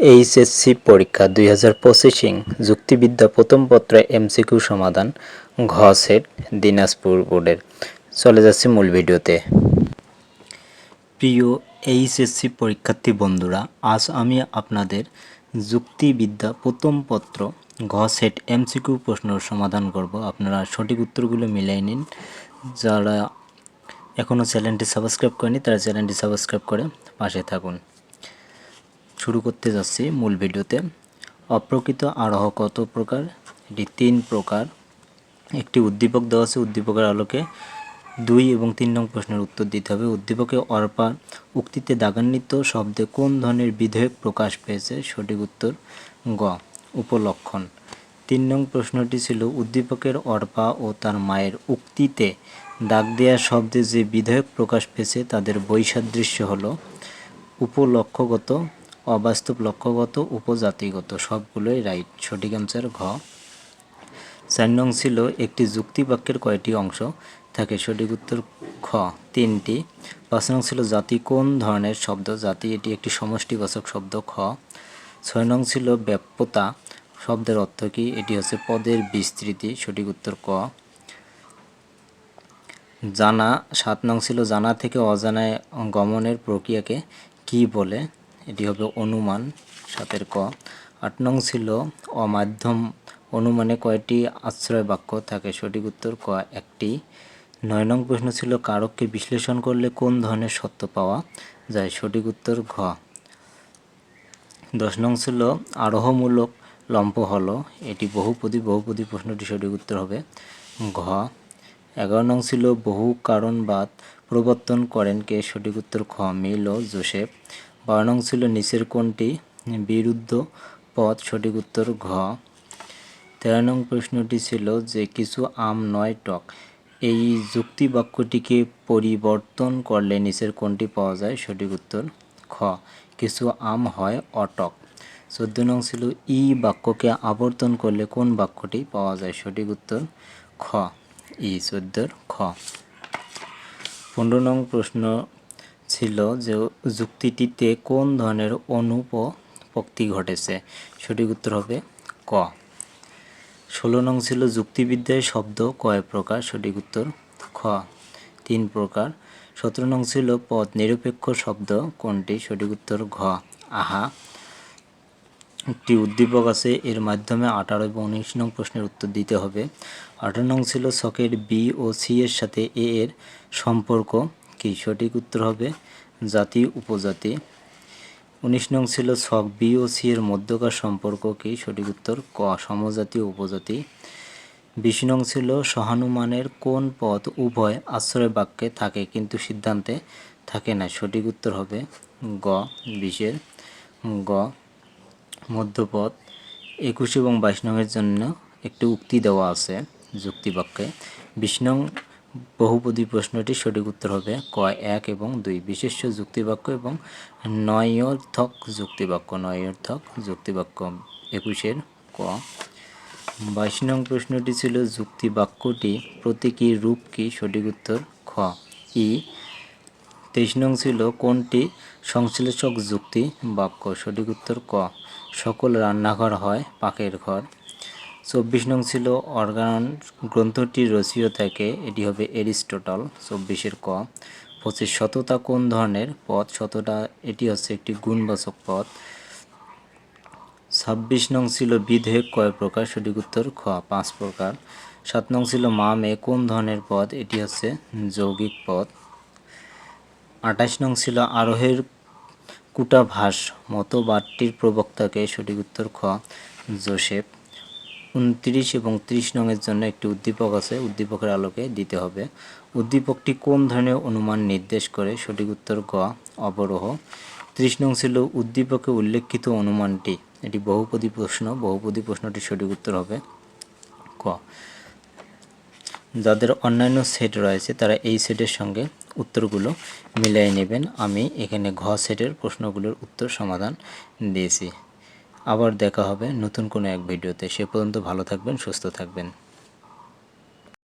HSC পরীক্ষা দুই হাজার পঁচিশিং যুক্তিবিদ্যা প্রথম পত্রে এমসিকিউ সমাধান, ঘ সেট, দিনাজপুর বোর্ডের। চলে যাচ্ছে মূল ভিডিওতে। প্রিয় এইচএসসি পরীক্ষার্থী বন্ধুরা, আজ আমি আপনাদের যুক্তিবিদ্যা প্রথম পত্র, ঘ সেট, এমসিকিউ প্রশ্নের সমাধান করব। আপনারা সঠিক উত্তরগুলো মিলিয়ে নিন। যারা এখনও চ্যানেলটি সাবস্ক্রাইব করেনি তারা চ্যানেলটি সাবস্ক্রাইব করে পাশে থাকুন। শুরু করতে যাচ্ছি মূল ভিডিওতে। অপ্রকৃত আরোহ কত প্রকার? এটি তিন প্রকার। একটি উদ্দীপক দেওয়া আছে, উদ্দীপকের আলোকে দুই এবং তিন নং প্রশ্নের উত্তর দিতে হবে। উদ্দীপকে অর্পা উক্তিতে দাগান্বিত শব্দে কোন ধরনের বিধেয়ক প্রকাশ পেয়েছে? সঠিক উত্তর গ, উপলক্ষণ। তিন নং প্রশ্নটি ছিল, উদ্দীপকের অর্পা ও তার মায়ের উক্তিতে দাগ দেওয়া শব্দে যে বিধেয়ক প্রকাশ পেয়েছে, তাদের বৈসাদৃশ্য হলো। উপলক্ষগত অবাস্তব, লক্ষ্যগত, উপজাতিগত সবগুলোই রাইট। সঠিক অ্যান্সার ঘ। চার নং ছিল একটি যুক্তিবাক্যের কয়টি অংশ? থাকে সঠিক উত্তর খ, তিনটি। পাঁচ নং ছিল জাতি কোন ধরনের শব্দ? জাতি এটি একটি সমষ্টিবাচক শব্দ, খ। ছয় নং ছিল ব্যাপ্যতা, শব্দের অর্থ কী? এটি হচ্ছে পদের বিস্তৃতি, সঠিক উত্তর ক। জানা, সাত নং ছিল জানা থেকে অজানায় গমনের প্রক্রিয়াকে কি বলে? এটি হবে অনুমান, সাতের ক। আট নং ছিল অমাধ্যম। অনুমানে কয়টি আশ্রয় বাক্য থাকে? সঠিক উত্তর ক, একটি। নয় নং প্রশ্ন ছিল, কারককে বিশ্লেষণ করলে কোন ধরনের সত্য পাওয়া যায়? সঠিক উত্তর ঘ। দশ নং ছিল, আরোহমূলক লম্প হলো এটি বহুপদী বহুপদী প্রশ্নটি সঠিক উত্তর হবে। ঘ। এগারো নং ছিল, বহু কারণবাদ প্রবর্তন করেন কে? সঠিক উত্তর খ, মিল ও জোসেফ। বারো নং ছিল নিচের কোনটি বিরুদ্ধ পথ, সঠিক উত্তর ঘ। তেরো নং প্রশ্নটি ছিল যে কিছু আম নয় টক। এই যুক্তি বাক্যটিকে পরিবর্তন করলে নিচের কোনটি পাওয়া যায় সঠিক উত্তর খ। কিছু আম হয় অটক। চোদ্দ নং ছিল ই বাক্যকে আবর্তন করলে কোন বাক্যটি পাওয়া যায় সঠিক উত্তর খ। ই চোদ্দোর খ। পনেরো নং প্রশ্ন ছিল যে যুক্তিটিতে কোন ধরনের অনুপপক্তি ঘটেছে? সঠিক উত্তর হবে ক। ষোলো নং ছিল যুক্তিবিদ্যায় শব্দ কয় প্রকার? সঠিক উত্তর খ। তিন প্রকার। সতেরো নং ছিল পদ নিরপেক্ষ শব্দ কোনটি? সঠিক উত্তর ঘ। আহা। একটি উদ্দীপক আছে, এর মাধ্যমে আঠারো এবং উনিশ নং প্রশ্নের উত্তর দিতে হবে। আঠারো নং ছিল সকের বি ও সি এর সাথে এ এর সম্পর্ক। কি সঠিক উত্তর হবে? জাতি, উপজাতি। উনিশ নং ছিল ছক বি ও সি এর মধ্যকার সম্পর্ক কি? সঠিক উত্তর ক, সমজাতি, উপজাতি। বিশ নং ছিল সহানুমানের কোন পদ উভয় আশ্রয় বাক্যে থাকে কিন্তু সিদ্ধান্তে থাকে না? সঠিক উত্তর হবে গ, বিশের গ মধ্যপদ একুশ এবং বাইশ নংয়ের জন্য একটি উক্তি দেওয়া আছে যুক্তিবাক্যে। বিশ নং বহুপদী প্রশ্নটি সঠিক উত্তর হবে ক এক এবং দুই। বিশেষ্য যুক্তিবাক্য এবং নয়র্থক যুক্তিবাক্য। নয়র্থক যুক্তিবাক্য একুশের ক। বাইশ নং প্রশ্নটি ছিল, যুক্তিবাক্যটি প্রতীকী রূপ কি? সঠিক উত্তর খ। ই। তেইশ নং ছিল, কোনটি সংশ্লেষক যুক্তি বাক্য সঠিক উত্তর ক। সকল রান্নাঘর হয় পাকের ঘর। চব্বিশ নং ছিল অর্গান গ্রন্থটির রচিত থাকে, এটি হবে এরিস্টোটল, চব্বিশের ক। পঁচিশ শততা কোন ধরনের পদ? শতটা, এটি হচ্ছে একটি গুণবাচক পদ। ছাব্বিশ নং ছিল বিধেয়ক কয় প্রকার, সঠিক উত্তর খ, পাঁচ প্রকার। সাত নং ছিল মা মেয়ে কোন ধরনের পদ? এটি হচ্ছে যৌগিক পদ। আঠাশ নং ছিল আরোহের কুটাভাস, মতবাদটির প্রবক্তাকে সঠিক উত্তর খ, জোসেফ। উনত্রিশ এবং ত্রিশ নংয়ের জন্য একটি উদ্দীপক আছে, উদ্দীপকের আলোকে দিতে হবে। উদ্দীপকটি কোন ধরনের অনুমান নির্দেশ করে? সঠিক উত্তর গ, অবরোহ। ত্রিশ নং ছিল উদ্দীপকে উল্লেখিত অনুমানটি। এটি বহুপদী প্রশ্ন, বহুপদী প্রশ্নটির সঠিক উত্তর হবে ক। যাদের অন্যান্য সেট রয়েছে, তারা এই সেটের সঙ্গে উত্তরগুলো মিলিয়ে নেবেন। আমি এখানে ঘ সেটের প্রশ্নগুলোর উত্তর সমাধান দিয়েছি। আবার দেখা হবে নতুন কোনো এক ভিডিওতে। সে পর্যন্ত ভালো থাকবেন সুস্থ থাকবেন।